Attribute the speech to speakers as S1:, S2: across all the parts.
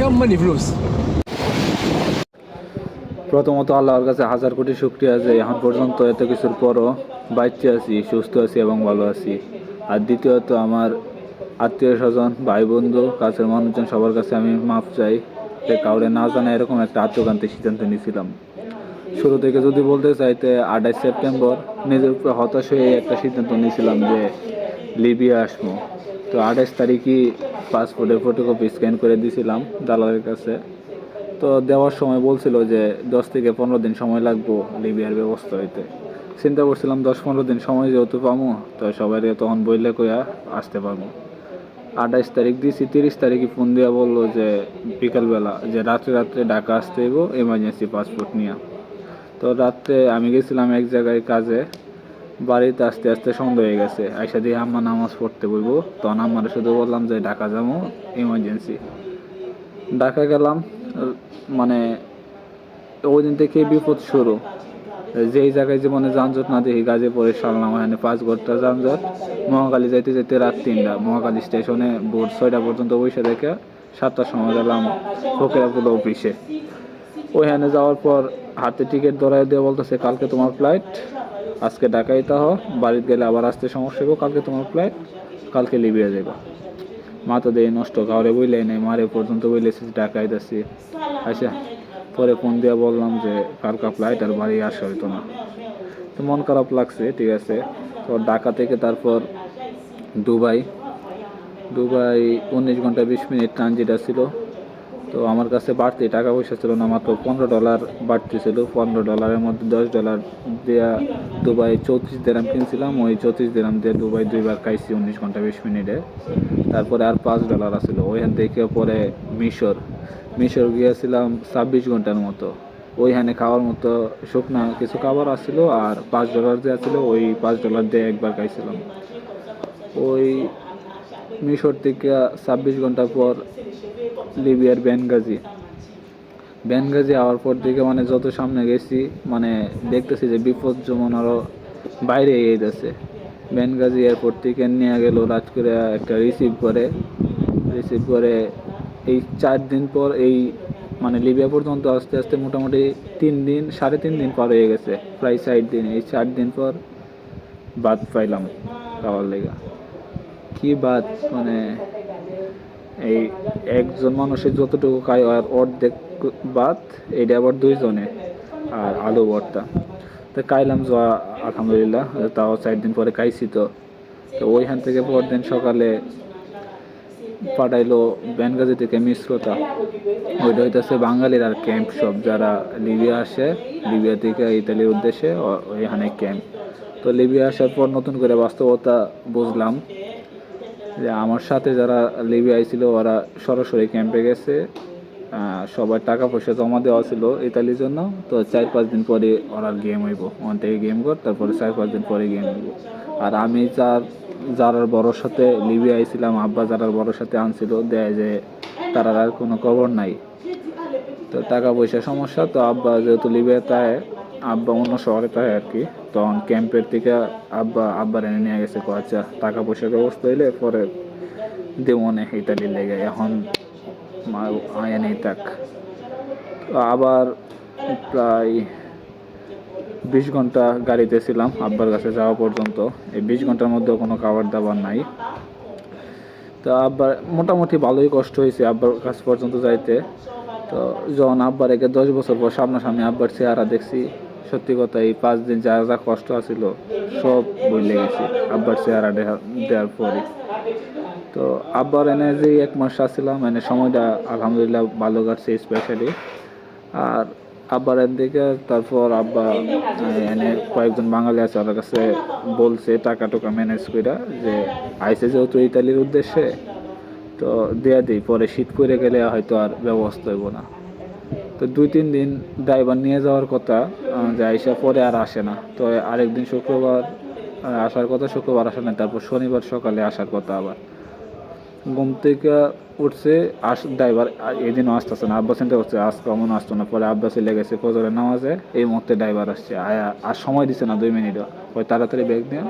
S1: কেমন
S2: প্রথমত আল্লাহর কাছে হাজার কোটি শুক্রিয়া যে এখন পর্যন্ত এত কিছুর পরও বাঁচতে আছি, সুস্থ আছি এবং ভালো আছি। আর দ্বিতীয়ত আমার আত্মীয় স্বজন, ভাই বন্ধু, কাছের মানুষজন সবার কাছে আমি মাফ চাই যে কাউরে না জানা এরকম একটা আত্মকান্তি সিদ্ধান্ত নিয়েছিলাম। শুরু থেকে যদি বলতে চাই তো আঠাশ সেপ্টেম্বর নিজের উপরে হতাশ হয়ে একটা সিদ্ধান্ত নিয়েছিলাম যে লিবিয়া আসব। তো আঠাশ তারিখই পাসপোর্টের ফটোকপি স্ক্যান করে দিয়েছিলাম দালালের কাছে। তো দেওয়ার সময় বলছিল যে দশ থেকে পনেরো দিন সময় লাগবো লিবিয়ার ব্যবস্থা হইতে। চিন্তা করছিলাম দশ পনেরো দিন সময় যেহেতু পাবো তো সবাই তখন বইলে কইয়া আসতে পারব। আঠাইশ তারিখ দিয়েছি তিরিশ তারিখে ফোন দিয়া বলল যে বিকালবেলা, যে রাত্রে রাত্রে ঢাকা আসতে হইব এমার্জেন্সি পাসপোর্ট নিয়ে। তো রাত্রে আমি গেছিলাম এক জায়গায় কাজে বাড়িতে আস্তে আস্তে সন্ধ্যা হয়ে গেছে। আইসা দিয়ে আম্মা নামাজ পড়তে বলব তখন আমার শুধু বললাম যে, ঢাকা যাব ইমার্জেন্সি ঢাকা গেলাম মানে ওই দিন থেকে বিপদ শুরু। যেই জায়গায় জীবনে যানজট না দেখি গাজে গাজীপুরে সারলাম এখানে পাঁচ ঘণ্টা যানজট। মহাকালী যাইতে যেতে রাত তিনটা। মহাকালী স্টেশনে ভোর ছয়টা পর্যন্ত বসে দেখে সাতটার সময় গেলাম ফকিরাপুর অফিসে ওইখানে যাওয়ার পর হাতে টিকিট ধরাই দিয়ে বলতেছে, কালকে তোমার ফ্লাইট আজকে ঢাকায় তাহ বাড়িতে গেলে আবার আসতে সমস্যা হবে কালকে তোমার ফ্লাইট কালকে লিবিয়া যাবা মাথা দিয়ে নষ্ট, কাউরে বইলে নেই, মারে পর্যন্ত বইলেছি ঢাকায় যাচ্ছি। আচ্ছা পরে ফোন দিয়ে বললাম যে, কালকা ফ্লাইট আর বাড়ি আসা হইতো না। তো মন খারাপ লাগছে, ঠিক আছে। তো ঢাকা থেকে তারপর দুবাই। দুবাই উনিশ ঘণ্টা বিশ মিনিট ট্রানজিট ছিল তো আমার কাছে বাড়তি টাকা পয়সা ছিল না, মাত্র পনেরো ডলার বাড়তি ছিল। পনেরো ডলারের মধ্যে দশ ডলার দেওয়া দুবাই চৌত্রিশ দিরাম কিনছিলাম, ওই চৌত্রিশ দিরাম দিয়ে দুবাই দুইবার খাইছি উনিশ ঘণ্টা বিশ মিনিটে। তারপরে আর পাঁচ ডলার আছিল। ওইখান থেকে পরে মিশর। মিশর গিয়েছিলাম ছাব্বিশ ঘণ্টার মতো। ওইখানে খাওয়ার মতো শুকনা কিছু খাবার আসছিল আর পাঁচ ডলার দেওয়া ছিল, ওই পাঁচ ডলার দিয়ে একবার খাইছিলাম। ওই মিশর থেকে ছাব্বিশ ঘণ্টা পর লিবিয়ার বেনগাজি। বেনগাজি আওয়ার পর থেকে মানে যত সামনে গেছি মানে দেখতেছি যে বিপদ যেমন আরও বাইরে এগিয়ে যাচ্ছে বেনগাজি এয়ারপোর্ট থেকে নিয়ে গেল, রাত করে একটা রিসিভ করে। রিসিভ করে এই চার দিন পর এই মানে লিবিয়া পর্যন্ত আস্তে আস্তে মোটামুটি তিন দিন, সাড়ে তিন দিন পার হয়ে গেছে। প্রায় ষাট দিন, এই চার দিন পর বাদ পাইলাম খাওয়ার লেগা। কি বাদ মানে এই একজন মানুষের যতটুকু খায় আর অর্ধেক বাদ এটা আবার দুইজনে, আর আলু ভর্তা। তো খাইলাম যা আলহামদুলিল্লাহ, তাও চার দিন পরে খাইছি তো। তো ওইখান থেকে পরদিন সকালে পাঠাইলো বেনগাজি থেকে মিশ্রতা। ওইটা হইতেছে বাঙালির আর ক্যাম্প সব, যারা লিবিয়া আসে, লিবিয়া থেকে ইতালির উদ্দেশ্যে ওইখানে ক্যাম্প তো লিবিয়া আসার পর নতুন করে বাস্তবতা বুঝলাম। যে আমার সাথে যারা লিবিয়া আইছিল ওরা সরাসরি ক্যাম্পে গেছে। সবার টাকা পয়সা জমা দেওয়া ছিল ইতালির জন্য। তো চার পাঁচ দিন পরে ওরা গেম হইব। ওখান থেকে গেম কর, তারপরে চার পাঁচ দিন পরে গেম হইব। আর আমি যার, যারার বড়োর সাথে লিবিয়া আইছিলাম, আব্বা যারার বড়োর সাথে আনছিল, দেয় যে তারার আর কোনো খবর নাই। তো টাকা পয়সা সমস্যা, তো আব্বা যেহেতু লিবিয়া তাই আব্বা অন্য শহরে তাই আর কি। তখন ক্যাম্পের থেকে আব্বা, আব্বার এনে নিয়ে গেছে আচ্ছা টাকা পয়সার ব্যবস্থা হইলে পরে দেবো না ইতালির লেগে, এখন মা- আয় নেই তাক আবার প্রায় বিশ ঘণ্টা গাড়িতে ছিলাম আব্বার কাছে যাওয়া পর্যন্ত। এই বিশ ঘণ্টার মধ্যে কোনো খাবার দাবার নাই। তো আব্বার মোটামুটি ভালোই কষ্ট হয়েছে আব্বার কাছ পর্যন্ত যাইতে। তো যখন আব্বার একে দশ বছর পর সামনাসামনি আব্বার চেহারা দেখছি সত্যি কথা, এই পাঁচ দিন যা যা কষ্ট আছিল, সব বইলে গেছি। আব্বার চেহারা দেওয়ার পরে তো আব্বার এনে যে এক মাস আসছিলাম এনে সময়টা আলহামদুলিল্লাহ ভালো কাটছে স্পেশালি আর আব্বার এর দিকে, তারপর আব্বা এনে কয়েকজন বাঙালি আছে, ওদের কাছে বলছে টাকা টুকা ম্যানেজ করে যে আইসে যেহেতু ইতালির উদ্দেশ্যে, তো দেয়া দিই, পরে শীত করে গেলে হয়তো আর ব্যবস্থা হইব না। তো দুই, তিন দিন ড্রাইভার নিয়ে যাওয়ার কথা যে আইসা পরে আর আসে না। তো আরেকদিন শুক্রবার আসার কথা শুক্রবার আসে না তারপর শনিবার সকালে আসার কথা আবার। ঘুম থেকে উঠছে, আস ড্রাইভার এদিনও আসতেছে না আব্বাস চিন্তা করছে, আজকে অমন আসতো না, পরে আব্বাস চলে গেছে নামাজে, এই মুহূর্তে ড্রাইভার আসছে আর সময় দিছে না দুই মিনিটও। ওই তাড়াতাড়ি ব্যাগ নিয়ে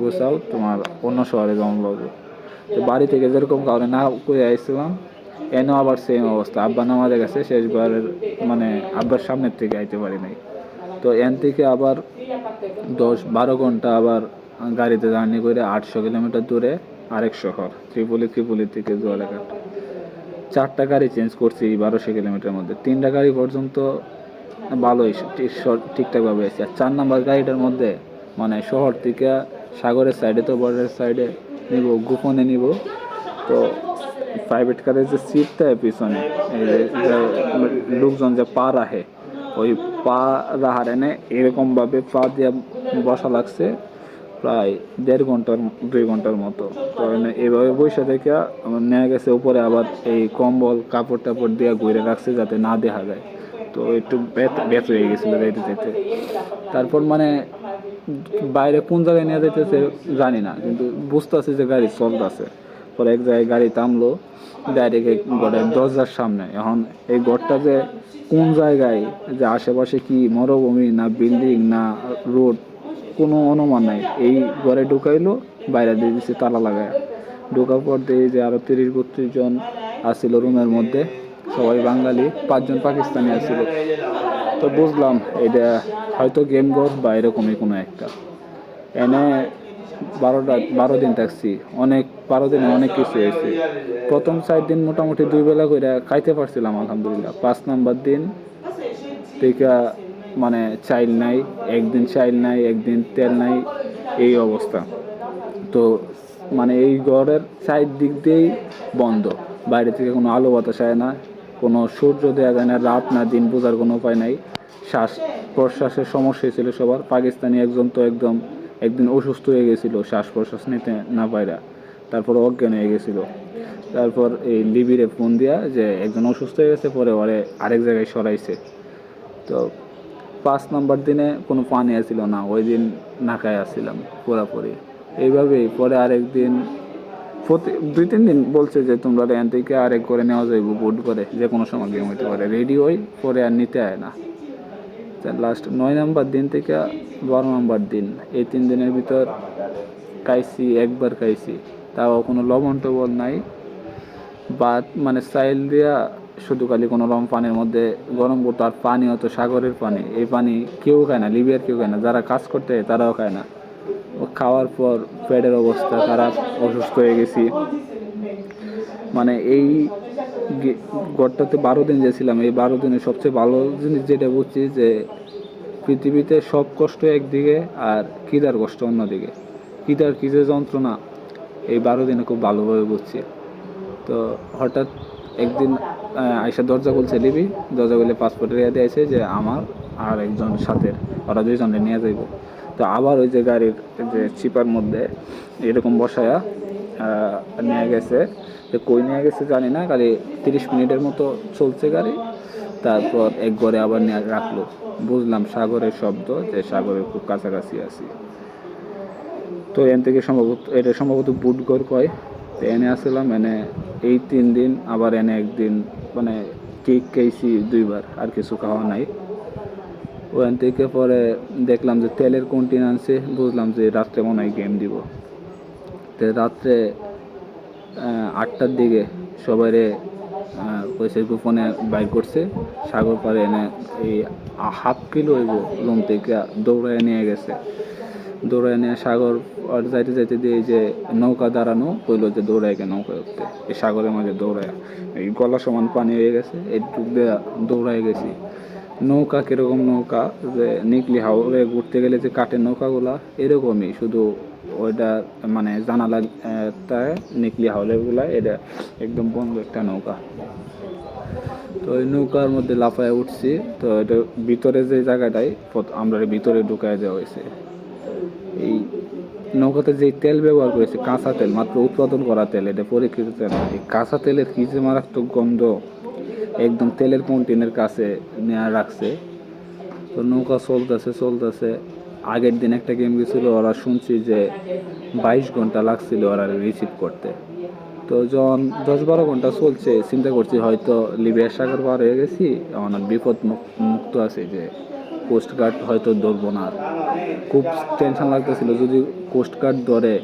S2: গুছাও, তোমার অন্য শহরে জমা পাবো তো বাড়ি থেকে যেরকম কারণে না করে আসছিলাম এনেও আবার সেম অবস্থা। আব্বা নামাজে গেছে, শেষবারের মানে আব্বার সামনের থেকে আইতে পারি নাই। তো এন থেকে আবার দশ, বারো ঘণ্টা আবার গাড়িতে জার্নি করে আটশো কিলোমিটার দূরে আরেক শহর, ত্রিপুলি ত্রিপুলি থেকে জোয়ালাঘাট চারটা গাড়ি চেঞ্জ করছি বারোশো কিলোমিটার মধ্যে। তিনটা গাড়ি পর্যন্ত ভালোই ঠিকঠাকভাবে এসেছে আর চার নাম্বার গাড়িটার মধ্যে মানে শহর থেকে সাগরের সাইডে তো বর্ডারের সাইডে নিব, গোপনে নিব। তো প্রাইভেট কারের যে সিটটা পিছনে এই যে- যে লোকজন যে পা রাখে ওই পা রাহার এনে এরকমভাবে পা দিয়ে বসা লাগছে প্রায় দেড় ঘণ্টার দুই ঘণ্টার মতো এনে- এইভাবে বসে থেকে আমার নেওয়া গেছে উপরে আবার এই কম্বল কাপড় টাপড় দিয়ে ঘুরে রাখছে যাতে না দেখা যায় তো একটু ব্যথ হয়ে গেছিল যাইতে যেতে তারপর মানে বাইরে কোন জায়গায় নিয়ে যেতেছে জানি না কিন্তু বুঝতেছি যে গাড়ি চলতেছে পরে এক জায়গায় গাড়ি থামলো ডাইরেক্ট ঘরের দরজার সামনে। এখন এই ঘরটা যে কোন জায়গায়, যে আশেপাশে কি মরুভূমি না বিল্ডিং না রোড, কোনো অনুমান নাই। এই ঘরে ঢুকাইলো, বাইরে দিয়ে দিচ্ছে তালা লাগায়। ঢোকার পর দিয়ে যে আরও তিরিশ বত্রিশ জন আসছিল রুমের মধ্যে। সবাই বাঙালি, পাঁচজন পাকিস্তানি আসছিল তো বুঝলাম এটা হয়তো গেম ঘর বা এরকমই কোনো একটা। এনে বারোটা, বারো দিন থাকছি। অনেক বারো দিনে অনেক কিছু হয়েছে। প্রথম চার দিন মোটামুটি দুই বেলা করে খাইতে পারছিলাম, আলহামদুলিল্লাহ। পাঁচ নাম্বার দিন থেকে মানে চাইল নাই, একদিন চাইল নাই, একদিন তেল নাই, এই অবস্থা। তো মানে এই ঘরের চার দিক দিয়েই বন্ধ। বাইরে থেকে কোনো আলো বাতাস হয় না, কোনো সূর্য দেওয়া যায় না, রাত না দিন বোঝার কোনো উপায় নাই। শ্বাস প্রশ্বাসের সমস্যা ছিল সবার। পাকিস্তানি একজন তো একদম একদিন অসুস্থ হয়ে গেছিল, শ্বাস প্রশ্বাস নিতে না পায়রা তারপর অজ্ঞান হয়ে গেছিল। তারপর এই লিবিরে ফোন দিয়া যে একজন অসুস্থ হয়ে গেছে, পরে ওরে আরেক জায়গায় সরাইছে। তো পাঁচ নাম্বার দিনে কোনো পানি আসছিল না, ওই দিন নাকায় আসছিলাম পুরাপুরি। এইভাবেই পরে আরেক দিন প্রতি দুই তিন দিন বলছে যে, তোমরা এখান থেকে আরেক করে নেওয়া যাইব বুট করে, যে কোনো সময় গেম হইতে পারে। রেডি হই, পরে আর নিতে হয় না। লাস্ট নয় নাম্বার দিন থেকে বারো নাম্বার দিন, এই তিন দিনের ভিতর খাইছি, একবার খাইছি। তাও কোনো লবণ টবণ নাই। বা মানে চাইল দিয়া শুধু খালি কোনো রকম পানির মধ্যে গরম করতো আর পানিও তো সাগরের পানি। এই পানি কেউ খায় না, লিবিয়ার কেউ খায় না। যারা কাজ করতে তারাও খায় না। খাওয়ার পর পেটের অবস্থা খারাপ, অসুস্থ হয়ে গেছি। মানে এই গড়টাতে বারো দিন গেছিলাম। এই বারো দিনে সবচেয়ে ভালো জিনিস যেটা বুঝছি যে পৃথিবীতে সব কষ্ট একদিকে আর কিদার কষ্ট অন্যদিকে। কিদার কি যে যন্ত্রণা? এই বারো দিনে খুব ভালোভাবে বুঝছি। তো হঠাৎ একদিন আইসা দরজা খুলছে, লিবি। দরজা খুলে পাসপোর্টের ইয়ে দিয়েছে যে আমার আর একজন সাথে ওরা দুইজনে নিয়ে যাইব। তো আবার ওই যে গাড়ির যে চিপার মধ্যে এরকম বসায়া নিয়ে গেছে। তো কই নিয়ে গেছে জানি না গাড়ি তিরিশ মিনিটের মতো চলছে গাড়ি। তারপর এক ঘরে আবার নিয়ে রাখল। বুঝলাম সাগরের শব্দ যে সাগরের খুব কাছাকাছি আছি। তো এন থেকে সম্ভবত এটা সম্ভবত বুটগড় কয়। তো এনে আসলাম, এনে এই তিন দিন, আবার এনে একদিন মানে কেক খেয়েছি দুইবার, আর কিছু খাওয়া নাই। ও ওখান থেকে পরে দেখলাম যে তেলের কন্টিন আনছে, বুঝলাম যে রাত্রে মনে হয় গেম দিব। তো রাত্রে আটটার দিকে সবাইরে পয়সা গোপনে বাইর করছে। সাগর পাড়ে এনে এই হাফ কিলো হইব লোন থেকে দৌড়ায় নিয়ে গেছে। দৌড়ায় নিয়ে সাগর আর যাইতে যাইতে দিয়ে যে নৌকা দাঁড়ানো কইলো যে দৌড়ায় গে নৌকা উঠতে এই সাগরের মাঝে দৌড়ায়। এই গলা সমান পানি হয়ে গেছে এই ডুব দিয়ে দৌড়ায় গেছি। নৌকা কীরকম নৌকা যে নিকলি হাওড়ে ঘুরতে গেলে যে কাঠের নৌকাগুলা এরকমই। শুধু ওইটা মানে জানালা আহ, তায় নিকলি হাওড়েরগুলা এটা একদম বন্ধ একটা নৌকা। তো ওই নৌকার মধ্যে লাফায় উঠছি। তো এটা ভিতরে যে জায়গাটায় আমরা ভিতরে ঢুকায় দেওয়া হয়েছে। এই নৌকাতে যে তেল ব্যবহার করেছে, কাঁচা তেল, মাত্র উৎপাদন করা তেল, এটা পরীক্ষিত তেল এই কাঁচা তেলের কি যে মারাত্মক গন্ধ, একদম তেলের কন্টিনের কাছে নেওয়া রাখছে। তো নৌকা চলতেছে চলতেছে। আগের দিন একটা গেম গেছিল, ওরা শুনছি যে বাইশ ঘণ্টা লাগছিল ওরা রিসিভ করতে। তো যখন দশ বারো ঘণ্টা চলছে, চিন্তা করছি হয়তো লিবিয়ার সাগর পার হয়ে গেছি, আমার বিপদ মুক- মুক্ত আছে যে কোস্ট গার্ড হয়তো ধরবো না। খুব টেনশন লাগতেছিল, যদি কোস্ট গার্ড ধরে,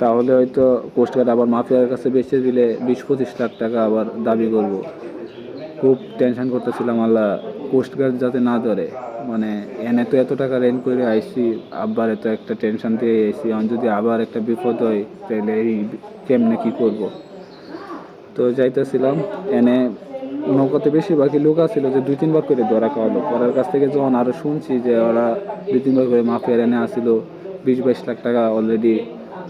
S2: তাহলে হয়তো কোস্টগার্ড আবার মাফিয়ার কাছে বেচে দিলে বিশ পঁচিশ লাখ টাকা আবার দাবি করব। খুব টেনশন করতেছিলাম, আল্লাহ কোস্টগার্ড যাতে না ধরে। মানে এনে তো এত টাকা রেন করে আইসি আবার এত একটা টেনশন দিয়ে আইসি আমি যদি আবার একটা বিপদ হয়, তাহলে এই কেমনে কী করব? তো যাইতেছিলাম, এনে নৌকাতে বেশিরভাগই লোক আছিল যে দুই, তিনবার করে ধরা খাওয়ালো। ওরার কাছ থেকে যখন আরও শুনছি যে ওরা দুই, তিনবার করে মাফিয়ার এনে আসছিল বিশ বাইশ লাখ টাকা অলরেডি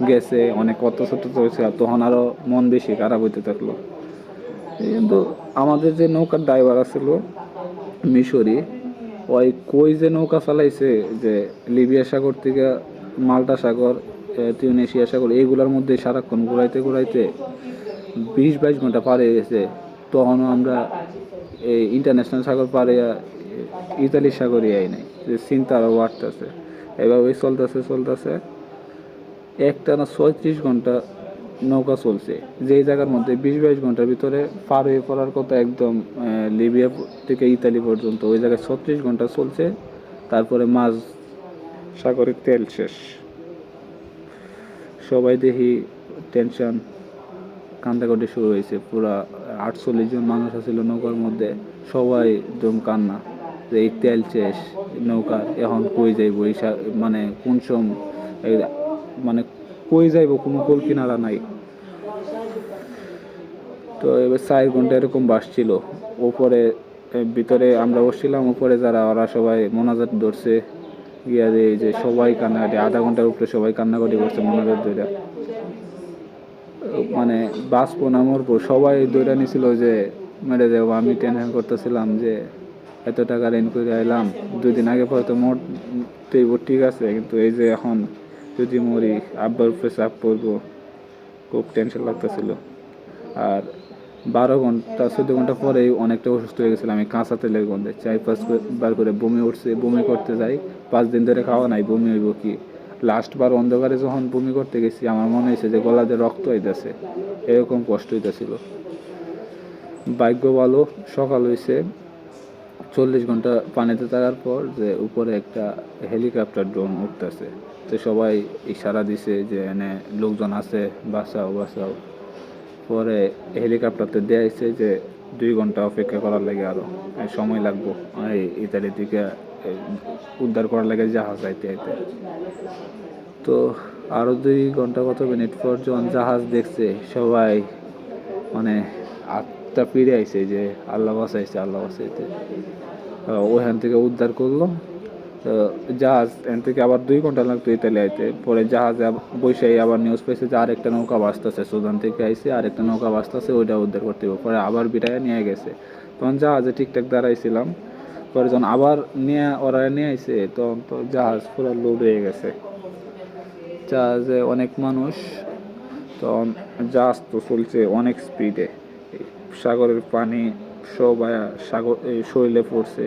S2: গেছে, অনেক কত ছোট হয়েছে তখন আরও মন বেশি খারাপ হইতে থাকল। কিন্তু আমাদের যে নৌকার ড্রাইভার আছিল মিশরি, ওই কই যে নৌকা চালাইছে যে লিবিয়া সাগর থেকে মাল্টা সাগর তিউনেশিয়া সাগর এইগুলোর মধ্যে সারাক্ষণ ঘুরাইতে ঘুরাইতে বিশ বাইশ ঘণ্টা পার হয়ে গেছে। তখনও আমরা এই ইন্টারন্যাশনাল সাগর পারে ইতালি সাগরে আই নাই। যে চিন্তা আরও বাড়তেছে। এভাবেই চলতেছে চলতেছে। একটা না ছয়ত্রিশ ঘণ্টা নৌকা চলছে। যেই জায়গার মধ্যে বিশ বাইশ ঘণ্টার ভিতরে পার হয়ে পড়ার কথা একদম লিবিয়া থেকে ইতালি পর্যন্ত। ওই জায়গায় ছত্রিশ ঘণ্টা চলছে। তারপরে মাঝ সাগরের তেল শেষ। সবাই দেখি টেনশন কান্দাকাটি শুরু হয়েছে। পুরা আটচল্লিশ জন মানুষ আছিল নৌকার মধ্যে। সবাই একদম কান্না যে এই তেল শেষ নৌকা এখন কই যাইব? এই মানে কোন সম মানে কই যাইব? কোনো কোল কিনারা নাই। তো এবার চার ঘণ্টা এরকম বাস ছিল। উপরে ভিতরে আমরা বসছিলাম। উপরে যারা, ওরা সবাই মোনাজাত ধরছে। গিয়া যে সবাই কান্নাকাটি, আধা ঘণ্টার উপরে সবাই কান্নাকাটি করছে মোনাজাত ধরে মানে বাঁচবো না, মরবো। সবাই দৌড়া নিছিল যে, মেরে যাব আমি টেনশন করতেছিলাম যে, এত টাকা রেন করে আইলাম দুই দিন আগে পরে তো মোট তৈব ঠিক আছে। কিন্তু এই যে এখন যদি মরি, আব্বার উপরে চাপ পড়ব। খুব টেনশন লাগতেছিল। আর বারো ঘণ্টা, চোদ্দ ঘণ্টা পরেই অনেকটা অসুস্থ হয়ে গেছিলাম। আমি কাঁচা তেলের গন্ধে। চার পাঁচ বার করে বমি উঠছে। বমি করতে যাই। পাঁচ দিন ধরে খাওয়া নাই। বমি হইব কি? লাস্ট বার অন্ধকারে যখন বমি করতে গেছি, আমার মনে হয়েছে যে গলাতে রক্ত হইতেছে। এরকম কষ্ট হইতেছিল। ভাগ্য ভালো, সকাল হয়েছে চল্লিশ ঘণ্টা পানিতে থাকার পর যে উপরে একটা হেলিকপ্টার ড্রোন উঠতেছে। তো সবাই ইশারা দিছে যে এনে লোকজন আছে, বাঁচাও বাঁচাও। পরে হেলিকপ্টারতে দেওয়া হয়েছে যে দুই ঘণ্টা অপেক্ষা করার লাগে আরও। এই সময় লাগবো। এই ইতালি উদ্ধার করার লাগে জাহাজ আইতে আইতে। তো আরও দুই ঘণ্টা কত মিনিট পর যখন জাহাজ দেখছে সবাই মানে আত্মা ফিরে আইছে যে আল্লাহ বাঁচাইছে আল্লাহ বাঁচাইতে। আহ, ওইখান থেকে উদ্ধার করল। জাহাজ এখান থেকে আবার দুই ঘণ্টা লাগতো ইতালি আইতে। পরে জাহাজে বৈশাই আবার নিউজ পেয়েছে যে আরেকটা নৌকা বাঁচতেছে। সুদান থেকে আইছে আরেকটা নৌকা বাঁচতেছে ওইটা উদ্ধার করতে হবে পরে আবার বিটায় নিয়ে গেছে। তখন জাহাজে ঠিকঠাক দাঁড়াইছিলাম। পরে যখন আবার নিয়ে, ওরা নিয়ে আইছে, তখন তো জাহাজ পুরো লোড হয়ে গেছে। জাহাজে অনেক মানুষ, তখন জাহাজ তো চলছে অনেক স্পিডে সাগরের পানি সব আয়া সাগর শরীরে পড়ছে।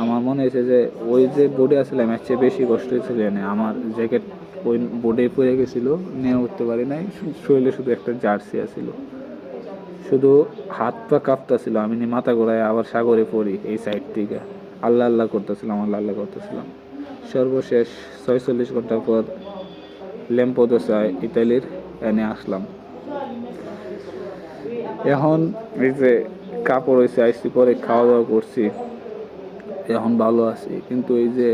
S2: আমার মনে হয়েছে যে, ওই যে বোর্ডে আসছিলাম এর চেয়ে বেশি কষ্ট হয়েছিল আমার জ্যাকেট ওই বোর্ডে পড়ে গেছিল, নিয়ে উঠতে পারি নাই শরীরে শুধু একটা জার্সি আছিল। শুধু হাত পা কাঁপতেছিল, আমি মাথা ঘোরায় আবার সাগরে পড়ি এই সাইড থেকে। আল্লাহ আল্লাহ করতেছিলাম আল্লাহ আল্লাহ করতেছিলাম সর্বশেষ ছয়চল্লিশ ঘণ্টা পর ল্যাম্পোদোসা ইতালির এনে আসলাম। এখন এই যে কাপড় হয়েছে আইসি, পরে খাওয়া দাওয়া করছি। এখন ভালো আছি, কিন্তু এই যে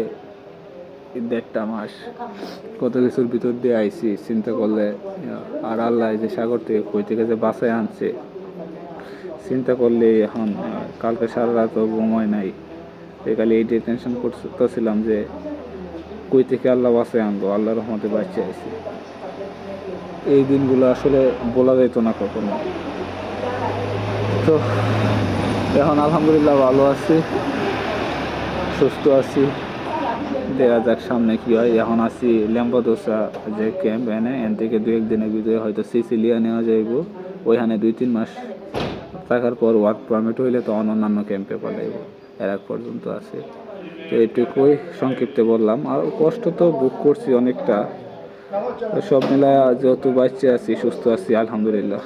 S2: দেড়টা মাস কত কিছুর ভিতর দিয়ে আইছি চিন্তা করলে আর আল্লাহ এই যে সাগর থেকে কই থেকে যে বাসায় আনছে চিন্তা করলে এখন কালকে সারা রাত ঘুমায় নাই। এই খালি এই টেনশন করতেছিলাম যে, কই থেকে আল্লাহ বাসায় আনব? আল্লাহ রহমতে বাঁচিয়ে আইছি এই দিনগুলো আসলে বলা যেত না কখনো। তো, এখন আলহামদুলিল্লাহ ভালো আছি, সুস্থ আছি। দেখা যাক সামনে কি হয়। এখন আছি ল্যাম্বাদোসা যে ক্যাম্প এনে এন থেকে দু একদিনের ভিতরে হয়তো সিসিলিয়া নেওয়া যাইব। ওইখানে দুই তিন মাস থাকার পর ওয়ার্ক পারমিট হইলে তখন অন্যান্য ক্যাম্পে পাঠাইব এর আগ পর্যন্ত আছে। তো এটুকুই সংক্ষিপ্তে বললাম। আর কষ্ট তো বুক করছি অনেকটা। সব মিলায় যেহেতু বাচ্চা আছি, সুস্থ আছি, আলহামদুলিল্লাহ।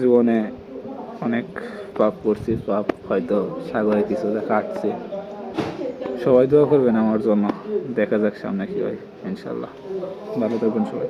S2: জীবনে অনেক পাপ করছি, পাপ হয়তো সাগরে কিছু কাটছে। সবাই দোয়া করবেন আমার জন্য। দেখা যাক সামনে কি হয় ইনশাল্লাহ ভালো থাকবেন সবাই।